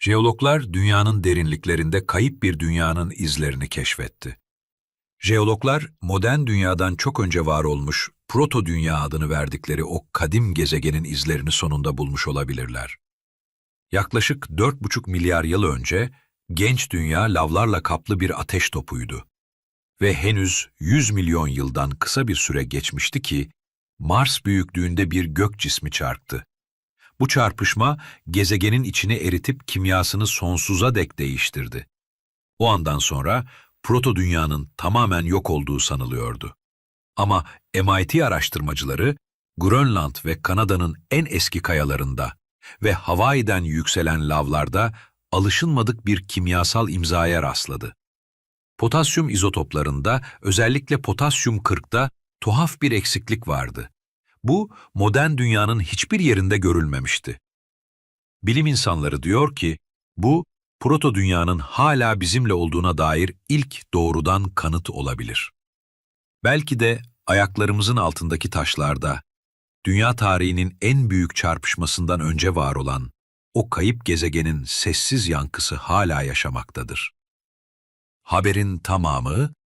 Jeologlar dünyanın derinliklerinde kayıp bir dünyanın izlerini keşfetti. Jeologlar modern dünyadan çok önce var olmuş proto dünya adını verdikleri o kadim gezegenin izlerini sonunda bulmuş olabilirler. Yaklaşık 4,5 milyar yıl önce genç dünya lavlarla kaplı bir ateş topuydu. Ve henüz 100 milyon yıldan kısa bir süre geçmişti ki Mars büyüklüğünde bir gök cismi çarptı. Bu çarpışma gezegenin içini eritip kimyasını sonsuza dek değiştirdi. O andan sonra proto dünyanın tamamen yok olduğu sanılıyordu. Ama MIT araştırmacıları Grönland ve Kanada'nın en eski kayalarında ve Hawaii'den yükselen lavlarda alışılmadık bir kimyasal imzaya rastladı. Potasyum izotoplarında özellikle potasyum 40'da tuhaf bir eksiklik vardı. Bu modern dünyanın hiçbir yerinde görülmemişti. Bilim insanları diyor ki bu proto dünyanın hala bizimle olduğuna dair ilk doğrudan kanıt olabilir. Belki de ayaklarımızın altındaki taşlarda dünya tarihinin en büyük çarpışmasından önce var olan o kayıp gezegenin sessiz yankısı hala yaşamaktadır. Haberin tamamı